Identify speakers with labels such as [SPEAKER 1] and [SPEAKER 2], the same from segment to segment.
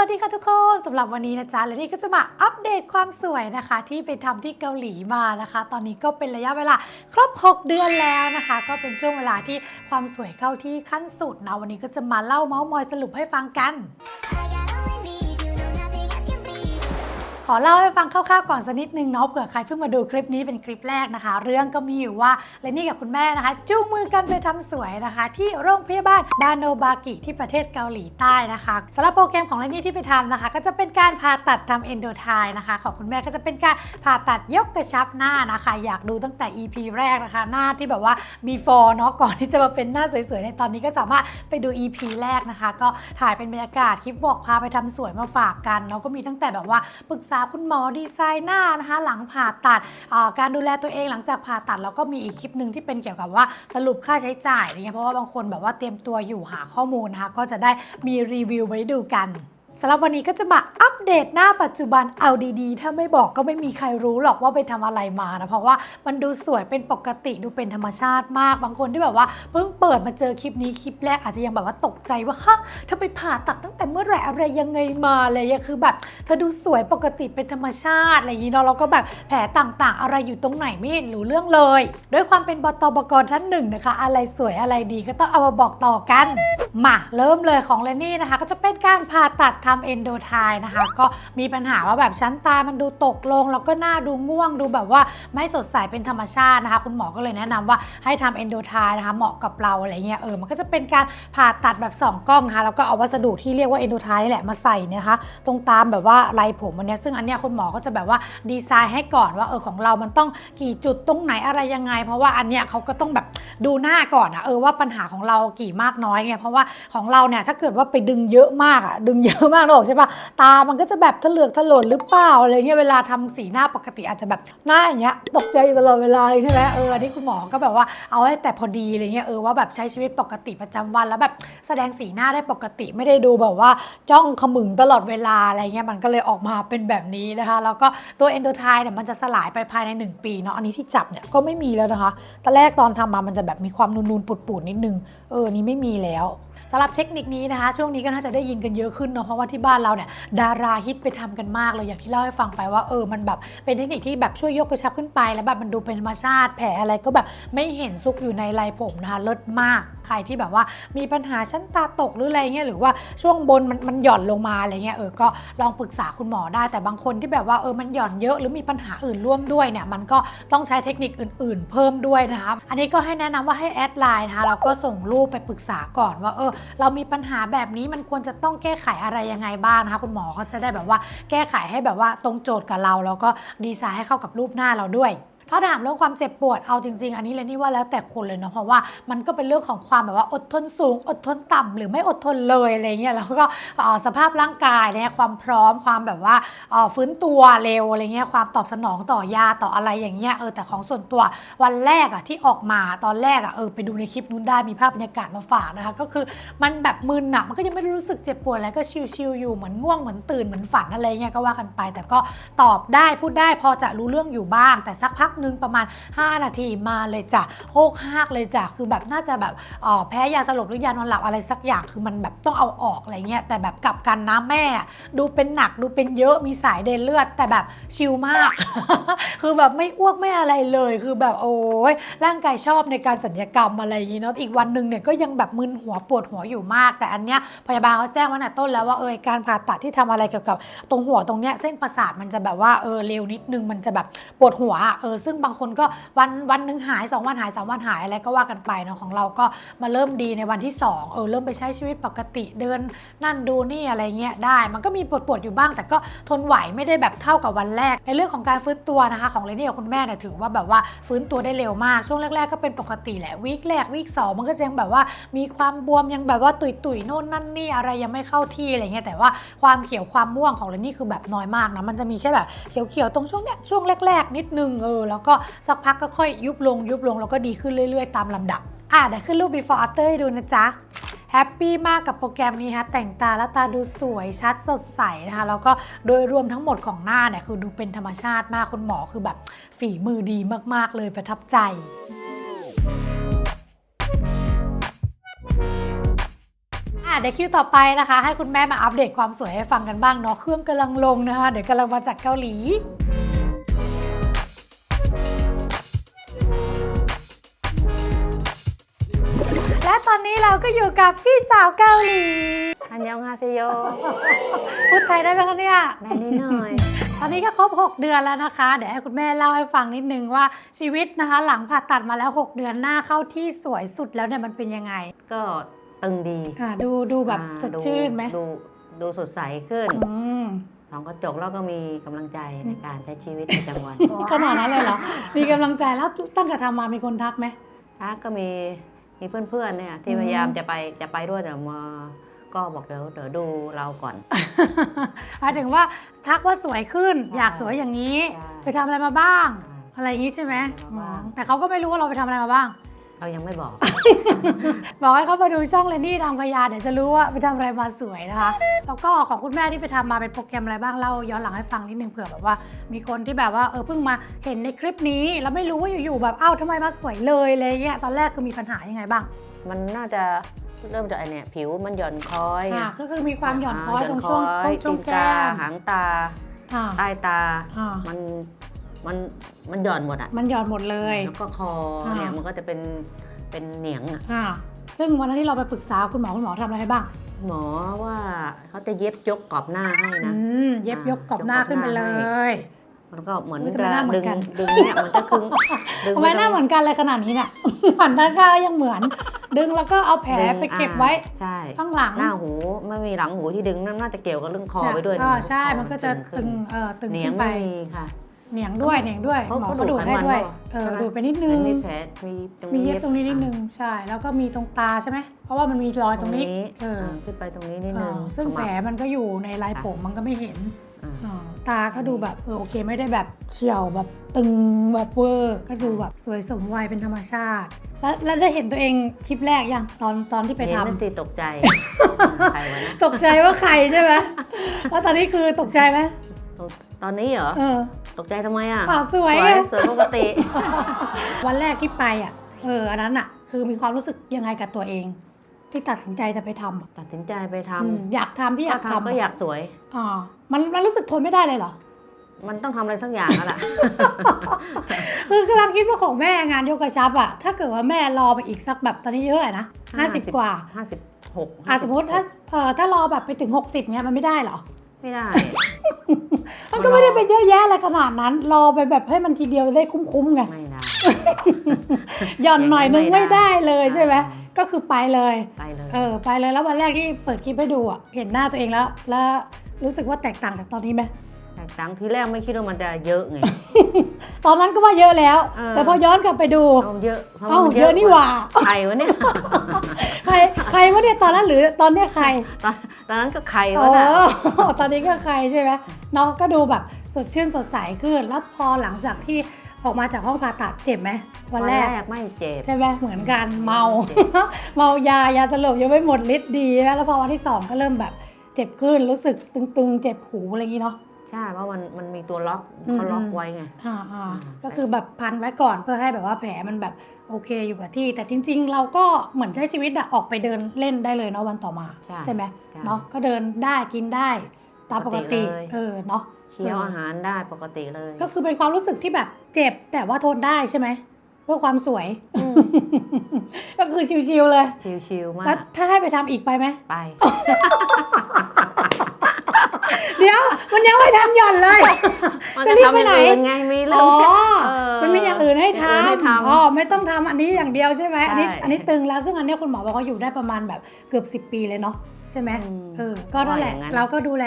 [SPEAKER 1] วัสดีค่ะทุกคนสำหรับวันนี้นะจ๊ะและนี่ก็จะมาอัปเดตความสวยนะคะ ที่ไปทำที่เกาหลีมานะคะ ตอนนี้ก็เป็นระยะเวลาครบ 6 เดือนแล้วนะคะ ก็เป็นช่วงเวลาที่ความสวยเข้าที่ขั้นสุดนะวันนี้ก็จะมาเล่าเมาส์มอยสรุปให้ฟังกัน ขอเล่าให้ฟังคร่าวๆก่อนสักนิดนึงเนาะเผื่อใครเพิ่งมาดูคลิปนี้เป็นคลิปแรกนะคะ เรื่องก็มีอยู่ว่าเลนนี่กับคุณแม่นะคะจูงมือกันไปทำสวยนะคะ ที่โรงพยาบาลดาโนบากิที่ประเทศเกาหลีใต้นะคะสำหรับโปรแกรมของเลนนี่ที่ไปทำนะคะ ก็จะเป็นการผ่าตัดทำเอนโดไทนะคะของคุณแม่ก็จะเป็นการผ่าตัดยกกระชับหน้านะคะ อยากดูตั้งแต่ EP แรกนะคะ หน้าที่แบบว่า before เนาะก่อนที่จะมาเป็นหน้าสวยๆในตอนนี้ก็สามารถไปดู EP แรกนะคะ ก็ถ่ายเป็นบรรยากาศคลิปบอกพาไปทำสวยมาฝากกันแล้วก็มีตั้งแต่แบบว่าปรึกษาคุณหมอดีไซน์หน้านะคะหลังผ่าตัดการดูแลตัวเองหลังจากผ่าตัดแล้วก็มีอีกคลิปหนึ่งที่เป็นเกี่ยวกับว่าสรุปค่าใช้จ่ายอะไรเงี้ยเพราะว่าบางคนแบบว่าเตรียมตัวอยู่หาข้อมูลนะคะก็จะได้มีรีวิวไว้ดูกัน สำหรับวันนี้ก็จะมาอัปเดตหน้าปัจจุบันเอาดีๆ ถ้าไม่บอกก็ไม่มีใครรู้หรอกว่าไปทำอะไรมานะ เพราะว่ามันดูสวยเป็นปกติดูเป็นธรรมชาติมาก บางคนที่แบบว่าเพิ่งเปิดมาเจอคลิปนี้คลิปแรกอาจจะยังแบบว่าตกใจว่าฮะเธอไปผ่าตัดตั้งแต่เมื่อไหร่อะไรยังไงมาอะไรอย่างเงี้ยคือแบบเธอดูสวยปกติเป็นธรรมชาติอะไรอย่างงี้เนาะแล้วก็แบบแผลต่างๆ อะไรอยู่ตรงไหนไม่เห็นรู้เรื่องเลย ด้วยความเป็นบตบกท่านหนึ่งนะคะ อะไรสวยอะไรดีก็ต้องเอามาบอกต่อกันมาเริ่มเลยของเลนี่นะคะ ก็จะเป็นการผ่าตัดทำเอนโดไทนะคะ ก็มีปัญหาว่าแบบชั้นตามันดูตกลง แล้วก็หน้าดูง่วงดูแบบว่าไม่สดใสเป็นธรรมชาตินะคะ คุณหมอก็เลยแนะนำว่าให้ทำเอนโดไทนะคะเหมาะกับเราอะไรเงี้ยเออมันก็จะเป็นการผ่าตัดแบบสองกล้องนะคะแล้วก็เอาวัสดุที่เรียกว่าเอนโดไทนี่แหละมาใส่นะคะ ตรงตามแบบว่าไรผมอันนี้ซึ่งอันเนี้ยคุณหมอก็จะแบบว่าดีไซน์ให้ก่อนว่าเออของเรามันต้องกี่จุดตรงไหนอะไรยังไง เพราะว่าอันเนี้ยเขาก็ต้องแบบดูหน้าก่อนอะเออว่าปัญหาของเรากี่มากน้อยไงเพราะว่าของเราเนี่ยถ้าเกิดว่าไปดึงเยอะมากอะดึงเยอะมากหรอกใช่ปะตามันก็จะแบบทะเลือกทะหล่นหรือเปล่าอะไรเงี้ยเวลาทำสีหน้าปกติอาจจะแบบหน้าอย่างเงี้ยตกใจอยู่ตลอดเวลาเลยใช่ไหมเอออันนี้คุณหมอก็แบบว่าเอาให้แต่พอดีอะไรเงี้ยเออว่าแบบใช้ชีวิตปกติประจำวันแล้วแบบแสดงสีหน้าได้ปกติไม่ได้ดูแบบว่าจ้องขมึงตลอดเวลาอะไรเงี้ยมันก็เลยออกมาเป็นแบบนี้นะคะแล้วก็ตัวเอนโดไทเนี่ยมันจะสลายไปภายใน 1 ปีเนาะอันนี้ที่จับเนี่ยก็ไม่มีแล้วนะคะตอนแรกตอนทำมามันจะแบบมีความนูนๆปุดๆนิดนึงเออนนี้ไม่มีแล้วสำหรับเทคนิคนี้นะคะช่วงนี้ก็น่าจะได้ยินกันเยอะขึ้นเนาะเพราะว่าที่บ้านเราเนี่ยดาราฮิตไปทำกันมากเลยอย่างที่เล่าให้ฟังไปว่าเออมันแบบเป็นเทคนิคที่แบบช่วยยกกระชับขึ้นไป แล้วแบบมันดูเป็นธรรมชาติแผลอะไรก็แบบไม่เห็นซุกอยู่ในลายผมนะคะเลิศมากใครที่แบบว่ามีปัญหาชั้นตาตกหรืออะไรเงี้ยหรือว่าช่วงบนมันมันหย่อนลงมาอะไรเงี้ยเออก็ลองปรึกษาคุณหมอได้ แต่บางคนที่แบบว่าเออมันหย่อนเยอะหรือมีปัญหาอื่นร่วมด้วยเนี่ยมันก็ต้องใช้เทคนิคอื่น ๆ เพิ่มด้วยนะคะอันนี้ก็ให้แนะนำว่าให้แอดไลน์นะคะแล้วก็ส่งรูปไปปรึกษาก่อนว่าเออเรามีปัญหาแบบนี้มันควรจะต้องแก้ไขอะไรยังไงบ้างนะคะคุณหมอเขาจะได้แบบว่าแก้ไขให้แบบว่าตรงโจทย์กับเราแล้วก็ดีไซน์ให้เข้ากับรูปหน้าเราด้วย ถ้าถามเรื่องความเจ็บปวดเอาจริง ๆ อันนี้เลยนี่ว่าแล้วแต่คนเลยเนาะเพราะว่ามันก็เป็นเรื่องของความแบบว่าอดทนสูง อดทนต่ำหรือไม่อดทนเลยอะไรเงี้ยแล้วก็สภาพร่างกายเนี่ยความพร้อมความแบบว่าฟื้นตัวเร็วอะไรเงี้ยความตอบสนองต่อยาต่ออะไรอย่างเงี้ยเออแต่ของส่วนตัววันแรกอะที่ออกมาตอนแรกอะเออไปดูในคลิปนู้นได้มีภาพบรรยากาศมาฝากนะคะ ก็คือมันแบบมึนอะมันก็ยังไม่ได้รู้สึกเจ็บปวดอะไรก็ชิลๆอยู่เหมือนง่วงเหมือนตื่นเหมือนฝันอะไรเงี้ยก็ว่ากันไป แต่ก็ตอบได้พูดได้พอจะรู้เรื่องอยู่บ้าง แต่สักพักหนึ่งประมาณ 5 นาทีมาเลยจ้ะโฮกฮากเลยจ้ะคือแบบน่าจะแบบแพ้ยาสลบหรือยานอนหลับอะไรสักอย่างคือมันแบบต้องเอาออกอะไรเงี้ยแต่แบบกลับกันนะแม่ ดูเป็นหนักดูเป็นเยอะมีสายเดินเลือด แต่แบบชิลมาก คือแบบไม่อ้วกไม่อะไรเลย คือแบบโอ้ยร่างกายชอบในการสัญญกรรมอะไรอย่างงี้เนาะอีกวันหนึ่งเนี่ยก็ยังแบบมึนหัวปวดหัวอยู่มาก แต่อันเนี้ยพยาบาลเขาแจ้งว่าตั้งแต่ต้นแล้วว่าเออการผ่าตัดที่ทำอะไรเกี่ยวกับ ตรงหัวตรงเนี้ยเส้นประสาทมันจะแบบว่าเออเร็วนิดนึงมันจะแบบปวดหัวเออซึ่งบางคนก็วันวันหนึ่งหาย 2 วันหาย 3 วันหายอะไรก็ว่ากันไปเนาะของเราก็มาเริ่มดีในวันที่ 2 เออเริ่มไปใช้ชีวิตปกติเดินนั่นดูนี่อะไรเงี้ยได้ มันก็มีปวดปวดอยู่บ้าง แต่ก็ทนไหวไม่ได้แบบเท่ากับวันแรก ในเรื่องของการฟื้นตัวนะคะ ของเลนี่กับคุณแม่เนี่ยถือว่าแบบว่าฟื้นตัวได้เร็วมากช่วงแรก ๆ ก็เป็นปกติแหละวีคแรกวีคสองมันก็ยังแบบว่ามีความบวมยังแบบว่าตุยตุยๆโน่นนั่นนี่อะไรยังไม่เข้าที่อะไรเงี้ยแต่ว่าความเขียวความม่วงของเลนี่คือแบบน้อยมากนะมันจะมีแค่แบบเขียวๆตรงช่วงเนี้ยช่วงแรก ๆ นิดนึงเออแแล้วก็สักพักก็ค่อยยุบลงยุบลงแล้วก็ดีขึ้นเรื่อย ๆ ตามลำดับ อะเดี๋ยวขึ้นรูป before after ให้ดูนะจ๊ะแฮปปี้มากกับโปรแกรมนี้ฮะแต่งตาแล้วตาดูสวยชัดสดใสนะคะแล้วก็โดยรวมทั้งหมดของหน้าเนี่ยคือดูเป็นธรรมชาติมากคุณหมอคือแบบฝีมือดีมากๆเลยประทับใจอะเดี๋ยวคิวต่อไปนะคะ ให้คุณแม่มาอัปเดตความสวยให้ฟังกันบ้างเนาะเครื่องกำลังลงนะคะเดี๋ยวกำลังมาจากเกาหลี เราก็อยู่กับพี่สาวเกาหลี
[SPEAKER 2] อันยองฮาเซโย
[SPEAKER 1] พูดไทยได้ไหมคะเนี่ย
[SPEAKER 2] ได้นิดหน่อย
[SPEAKER 1] ตอนนี้ก็ครบ 6 เดือนแล้วนะคะ เดี๋ยวให้คุณแม่เล่าให้ฟังนิดนึงว่าชีวิตนะคะ หลังผ่าตัดมาแล้ว 6 เดือนหน้าเข้าที่สวยสุดแล้วเนี่ยมันเป็นยังไง
[SPEAKER 2] ก็ตึงดี
[SPEAKER 1] อ่าดูดูแบบ
[SPEAKER 2] อ่า
[SPEAKER 1] สดชื่นไหม
[SPEAKER 2] ดูดูสดใสขึ้น
[SPEAKER 1] อืม
[SPEAKER 2] สองกระจกแล้วก็มีกำลังใจในการใช้ชีวิตประจำวัน
[SPEAKER 1] ขนาดนั้นเลยเหรอ มีกำลังใจแล้วตั้งแต่ทำมามีคนทักไหม
[SPEAKER 2] ถ้าก็มี มีเพื่อนๆเนี่ย
[SPEAKER 1] อื
[SPEAKER 2] ที่
[SPEAKER 1] ม
[SPEAKER 2] พยายามจะไปจะไปด้วยแต่มาก็บอกเดี๋ยวเดี๋ยวดูเราก่อน
[SPEAKER 1] หมายถึงว่าทักว่าสวยขึ้น
[SPEAKER 2] ใช่
[SPEAKER 1] อยากสวยอย่างนี้
[SPEAKER 2] ใช่
[SPEAKER 1] ไปทำอะไรมาบ้าง
[SPEAKER 2] ใช่
[SPEAKER 1] อะไรอย่างนี้ใช่ไหม
[SPEAKER 2] ทำอะไรมาบ้าง
[SPEAKER 1] อืมแต่เขาก็ไม่รู้ว่าเราไปทำอะไรมาบ้าง
[SPEAKER 2] เรายังไม่บอก
[SPEAKER 1] บอกให้เขามาดูช่องเลนนี่ทางพยาเดี๋ยวจะรู้ว่าไปทำอะไรมาสวยนะคะ แล้วก็ของคุณแม่ที่ไปทำมาเป็นโปรแกรมอะไรบ้างเล่าย้อนหลังให้ฟังนิดนึงเผื่อแบบว่า มีคนที่แบบว่าเออเพิ่งมาเห็นในคลิปนี้ แล้วไม่รู้ว่าอยู่ๆแบบเอ้าทำไมมาสวยเลยอะไรเงี้ยตอนแรกคือมีปัญหายังไงบ้าง
[SPEAKER 2] มันน่าจะเริ่มจากไอเนี่ยผิวมันหย่อนคล้อย
[SPEAKER 1] อ่าก็คือมีความหย่อนคล้อยาตรงช่วง
[SPEAKER 2] หย่อน
[SPEAKER 1] ช่วง
[SPEAKER 2] ตีน
[SPEAKER 1] แก้
[SPEAKER 2] กามหางตา
[SPEAKER 1] อ่า
[SPEAKER 2] ใต้ตา
[SPEAKER 1] อ่า
[SPEAKER 2] มัน มันมันหย่อนหมดอะ
[SPEAKER 1] มันหย่อนหมดเลย
[SPEAKER 2] แล้วก็คอเนี่ยมันก็จะเป็นเป็นเหนียงอะ
[SPEAKER 1] อ่าซึ่งวันนั้นที่เราไปปรึกษาคุณหมอคุณหมอทำอะไรให้บ้าง
[SPEAKER 2] หมอว่าเขาจะเย็บยกกรอบหน้าให้นะ
[SPEAKER 1] อืมเย็บยกกรอบหน้าขึ้นไปเลย
[SPEAKER 2] มันก็เหมือน
[SPEAKER 1] อุ๊ยทำไมหน้าเหมื
[SPEAKER 2] ดึ
[SPEAKER 1] อน
[SPEAKER 2] ง
[SPEAKER 1] กัน
[SPEAKER 2] ดึงเนี่ยมันก็คึงดึง
[SPEAKER 1] ทำไมหน้าเหมือนกันเลยขนาดนี้เนี่ย หันด้านข้างก็ยังเหมือน ดึงแล้วก็เอาแผล
[SPEAKER 2] ดึง
[SPEAKER 1] ไปเก็บไว้
[SPEAKER 2] อ่าใช่
[SPEAKER 1] ข้างหลัง
[SPEAKER 2] หน้าหูไม่มีหลังหูที่ดึงนั่นน่าจะเกี่ยวกับเรื่องคอไปด้วย
[SPEAKER 1] อ่า
[SPEAKER 2] นะ
[SPEAKER 1] ใช่
[SPEAKER 2] คอ
[SPEAKER 1] มันก็จะ
[SPEAKER 2] ขึ้
[SPEAKER 1] ตึงเออตึง
[SPEAKER 2] เหนีย
[SPEAKER 1] ขึ้
[SPEAKER 2] ง
[SPEAKER 1] นไป
[SPEAKER 2] ไม่มีค่ะ
[SPEAKER 1] เหนียงด้วยเหนียงด้วย
[SPEAKER 2] เขา
[SPEAKER 1] หมอ
[SPEAKER 2] เขา
[SPEAKER 1] ก็ดูด
[SPEAKER 2] ดูด
[SPEAKER 1] ให้
[SPEAKER 2] ไขมัน
[SPEAKER 1] ด้วย
[SPEAKER 2] เปล่า
[SPEAKER 1] เออ
[SPEAKER 2] ใช่ไหม
[SPEAKER 1] ดูดไปนิดนึง
[SPEAKER 2] มีแผลมีตรง
[SPEAKER 1] มี
[SPEAKER 2] นี้
[SPEAKER 1] เย็บตรงนี้นิดนึงใช่ แล้วก็มีตรงตาใช่ไหมเพราะว่ามันมีรอยตรงนี้เออ
[SPEAKER 2] ขึ้นไปตรงนี้นิด
[SPEAKER 1] เอ
[SPEAKER 2] นึ
[SPEAKER 1] องซึ่ง
[SPEAKER 2] ข
[SPEAKER 1] แผ
[SPEAKER 2] มั
[SPEAKER 1] ล
[SPEAKER 2] บ
[SPEAKER 1] มันก็อยู่ในลายผมมันก็ไม่เห็น
[SPEAKER 2] อ่า
[SPEAKER 1] อ่าตาก็ดูแบบเออโอเคไม่ได้แบบเฉียวแบบตึงแบบเวอร์ก็ดูแบบสวยสมวัยเป็นธรรมชาติ แล้วแล้วได้เห็นตัวเองคลิปแรกยังตอนตอนที่ไป
[SPEAKER 2] เห็น
[SPEAKER 1] ทำ
[SPEAKER 2] นั่นสิตกใจใครวะนะ
[SPEAKER 1] ตกใจว่าใครใช่ไหมแล้วตอนนี้คือตกใจไหม
[SPEAKER 2] ตอนนี้เหรอ
[SPEAKER 1] เออ
[SPEAKER 2] ตกใจทำไมอะ
[SPEAKER 1] เปล่าสวย
[SPEAKER 2] สวย
[SPEAKER 1] อะ
[SPEAKER 2] สวยปกติ
[SPEAKER 1] วันแรกที่ไปอะ เออ อันนั้นอะ คือมีความรู้สึกยังไงกับตัวเอง ที่ตัดสินใจจะไปทำอะ
[SPEAKER 2] ตัดสินใจไปท
[SPEAKER 1] อืมอยากทำที่ำอยาก
[SPEAKER 2] ถ้า
[SPEAKER 1] ทำ
[SPEAKER 2] ทำก็อยากสวย
[SPEAKER 1] อ่ามันมันรู้สึกทนไม่ได้เลยเหรอ
[SPEAKER 2] มันต้องทำอะไรสักอย่างนั่นแหละ
[SPEAKER 1] คือกำลังคิดว่าของแม่งานยกกระชับอะถ้าเกิดว่าแม่รอไปอีกสักแบบตอนนี้เยอะไหร่นะห้าสิบ
[SPEAKER 2] 50
[SPEAKER 1] กว่า
[SPEAKER 2] ห้าสิบหก
[SPEAKER 1] อะสมมติถ้าเออถ้ารอแบบไปถึง 60เนี้ยมันไม่ได้เหรอ
[SPEAKER 2] ไม่ได้
[SPEAKER 1] มันก็ไม่ได้เป็นเยอะแยะอะไรขนาดนั้น รอไปแบบให้มันทีเดียวได้คุ้มๆไง
[SPEAKER 2] ไม่ได้
[SPEAKER 1] หย่อนหน่อยนึง
[SPEAKER 2] ไม่
[SPEAKER 1] ไม่
[SPEAKER 2] ได้
[SPEAKER 1] ได้เลยใช่ไหม
[SPEAKER 2] ใช่
[SPEAKER 1] ก็คือไปเลย
[SPEAKER 2] ไปเลย
[SPEAKER 1] เออ ไปเลยแล้ววันแรกที่เปิดคลิปให้ดูอะ เห็นหน้าตัวเองแล้ว แล้วรู้สึกว่าแตกต่างจากตอนนี้ไหม
[SPEAKER 2] แต่ตังค์ที่แรกไม่คิดว่ามันจะเยอะไง
[SPEAKER 1] ตอนนั้นก็ว่าเยอะแล้ว
[SPEAKER 2] เออ
[SPEAKER 1] แต่พอย้อนกลับไปดู
[SPEAKER 2] เอาเยอะพราะ
[SPEAKER 1] เอ้า
[SPEAKER 2] มัน
[SPEAKER 1] เยอะนี่หว่า
[SPEAKER 2] ใครวะเนี่ย
[SPEAKER 1] ใครใครวะเนี่ยตอนนั้นหรือตอนเนี้ยใคร
[SPEAKER 2] ตอนตอนนั้นก็ใคร
[SPEAKER 1] อ๋
[SPEAKER 2] วะน่ะ
[SPEAKER 1] อตอนนี้ก็ใครใช่ไหมน้องก็ดูแบบสดชื่นสดใสขึ้น แล้วพอหลังจากที่ออกมาจากห้องผ่าตัดเจ็บไหมวันแรก
[SPEAKER 2] ไม่เจ็บ
[SPEAKER 1] ใช่ไหมเหมือนกันเมา
[SPEAKER 2] เจ็บ
[SPEAKER 1] เมายายาสลบยังไม่หมดฤทธิ์ดีใช่ไหมแล้วพอวันที่สองก็เริ่มแบบเจ็บขึ้นรู้สึกตึงๆ เจ็บหูอะไรอย่างนี้เนาะ
[SPEAKER 2] ใช่เพราะมันมันมีตัวล็อก
[SPEAKER 1] อืม
[SPEAKER 2] เขาล็อก
[SPEAKER 1] อืม
[SPEAKER 2] ไว้ไง
[SPEAKER 1] อ่าอ่า
[SPEAKER 2] อ่า
[SPEAKER 1] ก็คือแบบพันไว้ก่อนเพื่อให้แบบว่าแผลมันแบบโอเคอยู่กับที่ แต่จริง ๆ เราก็เหมือนใช้ชีวิตอะออกไปเดินเล่นได้เลยเนาะวันต่อมา
[SPEAKER 2] ใช่
[SPEAKER 1] ไหม
[SPEAKER 2] ใช่
[SPEAKER 1] เนาะก็เดินได้กินได้ตามปกติ
[SPEAKER 2] ปกติเลย
[SPEAKER 1] เออเนาะ
[SPEAKER 2] เคี้ยวอาหารได้ปกติเลย
[SPEAKER 1] ก็คือเป็นความรู้สึกที่แบบเจ็บแต่ว่าทนได้ใช่ไหมเพื่อความสวย
[SPEAKER 2] อืม
[SPEAKER 1] ก็คือชิวๆเลย
[SPEAKER 2] ชิวๆมา
[SPEAKER 1] แล้ว
[SPEAKER 2] ก
[SPEAKER 1] ถ้าให้ไปทำอีกไปไหม
[SPEAKER 2] ไป
[SPEAKER 1] เดี๋ยวมันยังไม่ทำหย่อนเลย
[SPEAKER 2] มัน
[SPEAKER 1] จะ
[SPEAKER 2] จะ
[SPEAKER 1] รีบ
[SPEAKER 2] ทำ
[SPEAKER 1] ไป
[SPEAKER 2] อย่าง
[SPEAKER 1] ไหน
[SPEAKER 2] อื่นไงมีเรื่
[SPEAKER 1] อ๋
[SPEAKER 2] อง
[SPEAKER 1] อ
[SPEAKER 2] เออ
[SPEAKER 1] มันมีอย่างอื่นให้
[SPEAKER 2] อย่างอื่นให้
[SPEAKER 1] ทำ
[SPEAKER 2] ทำ
[SPEAKER 1] อ๋อ ไม่ต้องทำอันนี้อย่างเดียวใช่ไหมอันนี้
[SPEAKER 2] ใช่
[SPEAKER 1] อันนี้ตึงแล้ว ซึ่งอันเนี้ยคุณหมอบอกว่าอยู่ได้ประมาณแบบเกือบ 10 ปีเลยเนาะใช่ไหม
[SPEAKER 2] อืม
[SPEAKER 1] เออ ก็นั่นแหละ
[SPEAKER 2] ว่าอย่างนั้น
[SPEAKER 1] เราก็ดูแล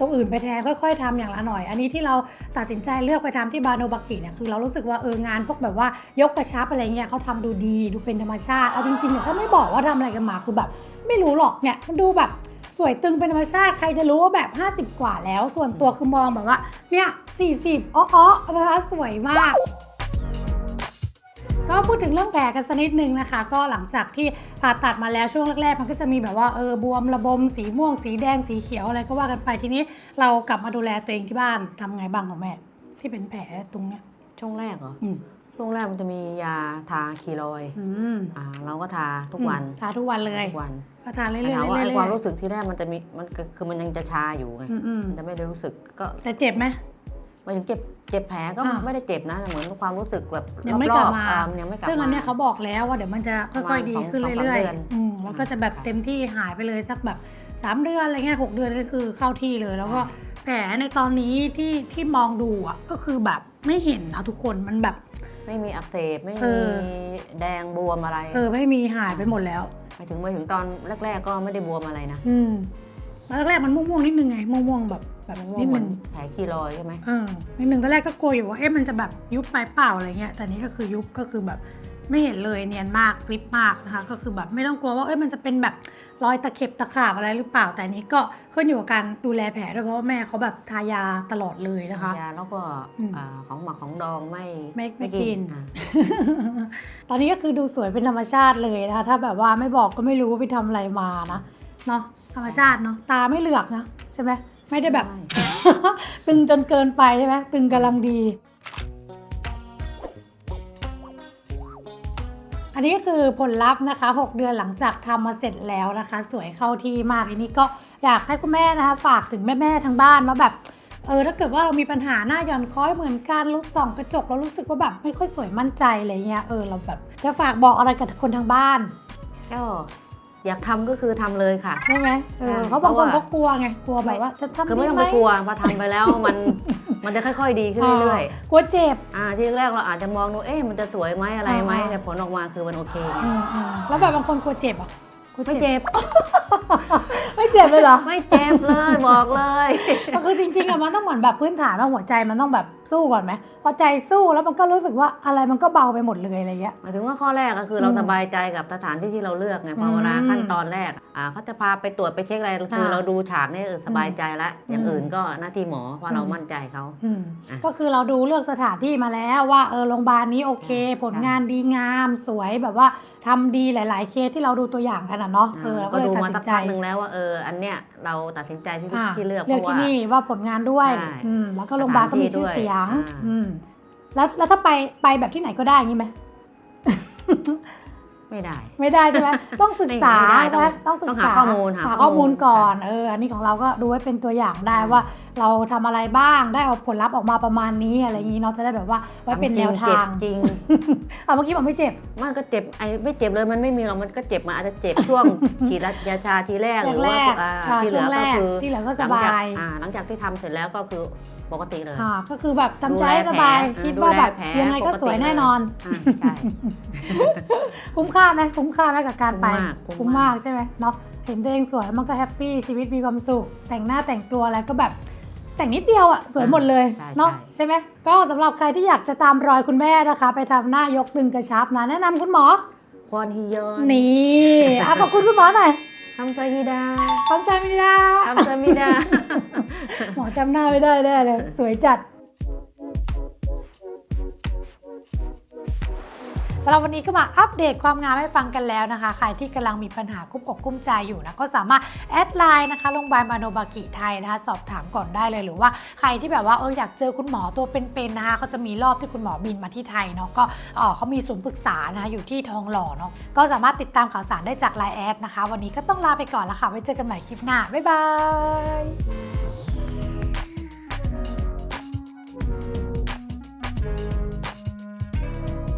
[SPEAKER 1] ตรงอื่นไปแทนค่อย ๆทำอย่างละหน่อย อันนี้ที่เราตัดสินใจเลือกไปทำที่บาโนบากิเนี่ย คือเรารู้สึกว่าเอองานพวกแบบว่ายกกระชับอะไรเงี้ยเขาทำดูดี ดูเป็นธรรมชาติ เอาจริงๆเนี่ยถ้าไม่บอกว่าทำอะไรกันมาคือแบบ ไม่รู้หรอกเนี่ยมันดูแบบ สวยตึงเป็นธรรมชาติใครจะรู้ว่าแบบ 50 กว่าแล้ว ส่วนตัวคือมองแบบว่า เนี่ย40อ้อๆนะคะสวยมากก็พูดถึงเรื่องแผลกันสักนิดนึงนะคะ ก็หลังจากที่ผ่าตัดมาแล้วช่วงแรกๆ มันก็จะมีแบบว่าเออบวมระบมสีม่วง สีแดงสีเขียวอะไรก็ว่ากันไปทีนี้เรากลับมาดูแลตัวเองที่บ้านทำไงบ้างของแม่ที่เป็นแผลตรงเนี้ย
[SPEAKER 2] ช่วงแรกเหรอ
[SPEAKER 1] อืม
[SPEAKER 2] ช่วงแรกมันจะมียาทาคีรอยด์
[SPEAKER 1] อืม
[SPEAKER 2] อ่าเราก็ทาทุกวัน
[SPEAKER 1] ทาทุกวันเลย
[SPEAKER 2] ทุกวัน
[SPEAKER 1] ก็ทาเรื่อยๆ
[SPEAKER 2] แต่
[SPEAKER 1] เรื่
[SPEAKER 2] ถามว่า
[SPEAKER 1] อย
[SPEAKER 2] ไอ้
[SPEAKER 1] ๆ
[SPEAKER 2] ความรู้สึกที่แรกมันจะมีมันก็คือมันยังจะชาอยู่ไง
[SPEAKER 1] อืมอืม
[SPEAKER 2] มันจะไม่ได้รู้สึกก็
[SPEAKER 1] แต่เจ็บไหม
[SPEAKER 2] ไม่ถึงเจ็บเจ็บแผลก็
[SPEAKER 1] อ่า
[SPEAKER 2] ไม่ได้เจ็บนะแต่เหมือนความรู้สึกแบบ
[SPEAKER 1] ยังไม่
[SPEAKER 2] ร
[SPEAKER 1] กลั
[SPEAKER 2] อบ
[SPEAKER 1] มา
[SPEAKER 2] ๆอ่มันยังไม่กลับ
[SPEAKER 1] ซึ่งอันเนี้ย
[SPEAKER 2] ม
[SPEAKER 1] เขาบอกแล้วว่าเดี๋ยวมันจะค่อยๆดีขึ้น
[SPEAKER 2] ประมาณสอง
[SPEAKER 1] เรื่อย
[SPEAKER 2] สามเดือน
[SPEAKER 1] ๆอืมแล้วก็จะแบบ
[SPEAKER 2] ค่ะ
[SPEAKER 1] เต็มที่หายไปเลยสักแบบสามเดือนอะไรเงี้ยหกเดือนก็คือเข้าที่เลย แล้วก็แผลในตอนนี้ที่ที่มองดูอะก็คือแบบไม่เห็นนะทุกคนมันแบบ
[SPEAKER 2] ไม่มีอักเสบไม่
[SPEAKER 1] เอ
[SPEAKER 2] มี
[SPEAKER 1] อ
[SPEAKER 2] แดงบวมอะไร
[SPEAKER 1] เออไม่มีหายไปหมดแล้ว
[SPEAKER 2] ไปถึงไปถึงตอนแรก ๆ ก็ไม่ได้บวมอะไรนะ
[SPEAKER 1] อืมแล้วแรกๆมันม่วงๆนิดนึงไงม่วงๆแบบแบบ
[SPEAKER 2] มัน
[SPEAKER 1] นิด
[SPEAKER 2] เหมื
[SPEAKER 1] นึ
[SPEAKER 2] อน
[SPEAKER 1] ง
[SPEAKER 2] แผลคีรอยด์ใช่ไหม
[SPEAKER 1] เออนิดนึงตอนแรกก็กลัวอยู่ว่าเอ๊ะมันจะแบบยุบไปเปล่าอะไรเงี้ยแต่นี้ก็คือยุบก็คือแบบ ไม่เห็นเลยเนียนมากกริบมากนะคะ ก็คือแบบไม่ต้องกลัวว่าเอ้ยมันจะเป็นแบบรอยตะเข็บตะขาบอะไรหรือเปล่า แต่อันนี้ก็ขึ้นอยู่กับการดูแลแผลด้วยเพราะว่าแม่เขาแบบทายาตลอดเลยนะคะ
[SPEAKER 2] ยาแล้วก็
[SPEAKER 1] อืม
[SPEAKER 2] อ่าของหมักของดองไม่
[SPEAKER 1] ไม่ไม่กิน
[SPEAKER 2] อ่า
[SPEAKER 1] ตอนนี้ก็คือดูสวยเป็นธรรมชาติเลยนะคะถ้าแบบว่าไม่บอกก็ไม่รู้ว่าไปทำอะไรมานะเนาะธรรมชาติเนาะตาไม่เหลือกนะใช่ไหมไม่ได้แบบ
[SPEAKER 2] ใช่
[SPEAKER 1] ตึงจนเกินไปใช่ไหมตึงกำลังดี อันนี้ก็คือผลลัพธ์นะคะ 6 เดือนหลังจากทำมาเสร็จแล้วนะคะ สวยเข้าที่มากอันนี้ก็อยากให้คุณแม่นะคะ ฝากถึงแม่ๆทางบ้านว่าแบบเออถ้าเกิดว่าเรามีปัญหาหน้าหย่อนคล้อยเหมือนกันรู้ส่องกระจกแล้วรู้สึกว่าแบบไม่ค่อยสวยมั่นใจอะไรเงี้ยเออเราแบบจะฝากบอกอะไรกับคนทางบ้าน
[SPEAKER 2] ก็อยากทำก็คือทำเลยค่ะ
[SPEAKER 1] ใช่ไหมเออ
[SPEAKER 2] ใช่
[SPEAKER 1] เขาบางคน
[SPEAKER 2] เพราะว่า
[SPEAKER 1] เขากลัวไงกลัวแบบว่าจะทำ
[SPEAKER 2] คือไม่
[SPEAKER 1] ดี
[SPEAKER 2] ต้อง
[SPEAKER 1] ไหม
[SPEAKER 2] ไปกลัวพอทำไปแล้วมัน มันจะค่อยๆ ดีขึ้นเรื่อย
[SPEAKER 1] กลัวเจ็บ
[SPEAKER 2] ๆอ่าที่แรกเราอาจจะมองดูเอ๊ะมันจะสวยไหมอะไรไหม
[SPEAKER 1] อ่า
[SPEAKER 2] แต่ผลออกมาคือมันโอเค
[SPEAKER 1] อืมอืมแล้วแบบบางคนกลัวเจ็บอะกลัว
[SPEAKER 2] ไม่เจ็บ
[SPEAKER 1] ไม่เจ็บเลยเหรอ
[SPEAKER 2] ไม่เจ็บเลยบอกเลย
[SPEAKER 1] ก็คือจริงๆอะมันต้องเหมือนแบบพื้นฐานว่าหัวใจมันต้องแบบสู้ก่อนไหมพอใจสู้แล้วมันก็รู้สึกว่าอะไรมันก็เบาไปหมดเลยอะไรเงี้ย
[SPEAKER 2] หมายถึงว่าข้อแรกก็คือเรา
[SPEAKER 1] อืม
[SPEAKER 2] สบายใจกับสถานที่ที่เราเลือกไงพอ
[SPEAKER 1] อืม
[SPEAKER 2] เวลาขั้นตอนแรกอ่าเขาจะพาไปตรวจไปเช็คอะไรคือ
[SPEAKER 1] ค่ะ
[SPEAKER 2] เราดูฉากนี่เออสบายใจละอย่าง
[SPEAKER 1] อืม
[SPEAKER 2] อื่นก็หน้าที่หมอเพราะเรา
[SPEAKER 1] อืม
[SPEAKER 2] มั่นใจเขา
[SPEAKER 1] อืม
[SPEAKER 2] อะ
[SPEAKER 1] ก็คือเราดูเลือกสถานที่มาแล้วว่าเออโรงพยาบาลนี้โอเค
[SPEAKER 2] ใช่
[SPEAKER 1] ผลงานดีงามสวยแบบว่าทำดีหลาย ๆ เคสที่เราดูตัวอย่างกันอะเนาะเออเราก็
[SPEAKER 2] ก็
[SPEAKER 1] เลย
[SPEAKER 2] ดู
[SPEAKER 1] ตัด
[SPEAKER 2] มา
[SPEAKER 1] สิ
[SPEAKER 2] สั
[SPEAKER 1] น
[SPEAKER 2] ก
[SPEAKER 1] ใจ
[SPEAKER 2] พักหนึ่งแล้วว่าเอออันเนี้ยเราตัดสินใจที่
[SPEAKER 1] อะ
[SPEAKER 2] ที่เลือกเพ
[SPEAKER 1] เลือก
[SPEAKER 2] ราะว่า
[SPEAKER 1] ที่นี่ว่าผลงานด้วย
[SPEAKER 2] ใช่
[SPEAKER 1] อืมแล้วก็โรงพยาบาลก็มีชื่อเสียง
[SPEAKER 2] สถานที่ด้วยอ่า
[SPEAKER 1] อืมแล้วแล้วถ้าไปไปแบบที่ไหนก็ได้อย่างนี้ไหม
[SPEAKER 2] ไม่ได้
[SPEAKER 1] ไม่ได้ใช่ไหมต้องศึกษา
[SPEAKER 2] ไม่ได้ต้อง
[SPEAKER 1] นะต้องศึก
[SPEAKER 2] ต้องหา
[SPEAKER 1] ษา
[SPEAKER 2] ข้อมูลหา
[SPEAKER 1] หา
[SPEAKER 2] ข้
[SPEAKER 1] ข้อ
[SPEAKER 2] อมู
[SPEAKER 1] มูล
[SPEAKER 2] ล
[SPEAKER 1] ก่อน
[SPEAKER 2] ค่ะ
[SPEAKER 1] เอออันนี้ของเราก็ดูไว้เป็นตัวอย่างได้
[SPEAKER 2] อ่า
[SPEAKER 1] ว่า เราทำอะไรบ้างได้เอาผลลัพธ์ออกมาประมาณนี้อะไรอย่างนี้เนาะจะได้แบบว่าไว้เป็นแนวทาง
[SPEAKER 2] เจ็บจริง
[SPEAKER 1] อะเมื่อกี้บอกไม่เจ็บ
[SPEAKER 2] มันก็เจ็บไอ้ไม่เจ็บเลยมันไม่มีหรอกมันก็เจ็บมาอาจจะเจ็บช่วง ฉีดยาชาทีแรกหรือ
[SPEAKER 1] แร
[SPEAKER 2] ว่าก
[SPEAKER 1] ๆ
[SPEAKER 2] อ่า
[SPEAKER 1] อ่า
[SPEAKER 2] ที่เหลือ
[SPEAKER 1] ช่วงแร
[SPEAKER 2] ก็
[SPEAKER 1] ก
[SPEAKER 2] คือ
[SPEAKER 1] ที่เหลือก็
[SPEAKER 2] ห
[SPEAKER 1] ส
[SPEAKER 2] ลัง
[SPEAKER 1] บา
[SPEAKER 2] จาก
[SPEAKER 1] ย
[SPEAKER 2] อ่าหลังจากที่ทำเสร็จแล้วก็คือปกติเลย
[SPEAKER 1] อ่าก็คือแบบทำใจ
[SPEAKER 2] ดูแล
[SPEAKER 1] ให้สบาย
[SPEAKER 2] แผล
[SPEAKER 1] คิด
[SPEAKER 2] ดู
[SPEAKER 1] ว่า
[SPEAKER 2] แล
[SPEAKER 1] แบบ
[SPEAKER 2] แผล
[SPEAKER 1] ยังไงก็
[SPEAKER 2] ปกติ
[SPEAKER 1] สวยแน่นอน
[SPEAKER 2] อ่าใช่
[SPEAKER 1] คุ้มค่าไหมคุ้มค่าไหมกับการไป
[SPEAKER 2] คุ้มมากคุ้ม
[SPEAKER 1] คุ้มมากใช่ไหมเนาะเห็นตัวเองสวยมันก็แฮปปี้ชีวิตมีความสุข แต่งหน้าแต่งตัวอะไรก็แบบแต่งนิดเดียวอะสวยหมดเลย
[SPEAKER 2] ใช่
[SPEAKER 1] เนาะ
[SPEAKER 2] ใช่
[SPEAKER 1] ใช่ไหมก็สำหรับใครที่อยากจะตามรอยคุณแม่นะคะ ไปทำหน้ายกตึงกระชับนะแนะนำคุณหมอ
[SPEAKER 2] ควอนฮิยอน
[SPEAKER 1] นี่อะขอบคุณคุณหมอหน่อย
[SPEAKER 2] ทำไซฮิดา
[SPEAKER 1] คำแซมิดา
[SPEAKER 2] ทำซามิดา
[SPEAKER 1] หมอจำหน้าไม่ได้แน่เลย สวยจัด สำหรับวันนี้ก็มาอัปเดตความงามให้ฟังกันแล้วนะคะ ใครที่กำลังมีปัญหากุ้มอกกุ้มใจอยู่นะก็สามารถแอดไลน์นะคะโรงพยาบาลมาโนบากิไทยนะคะสอบถามก่อนได้เลยหรือว่าใครที่แบบว่าเอออยากเจอคุณหมอตัวเป็นๆนะคะเขาจะมีรอบที่คุณหมอบินมาที่ไทยเนาะก็เออเขามีศูนย์ปรึกษานะคะอยู่ที่ทองหล่อเนาะก็สามารถติดตามข่าวสารได้จากไลน์แอดนะคะ วันนี้ก็ต้องลาไปก่อนแล้วค่ะไว้เจอกันใหม่คลิปหน้าบ๊ายบาย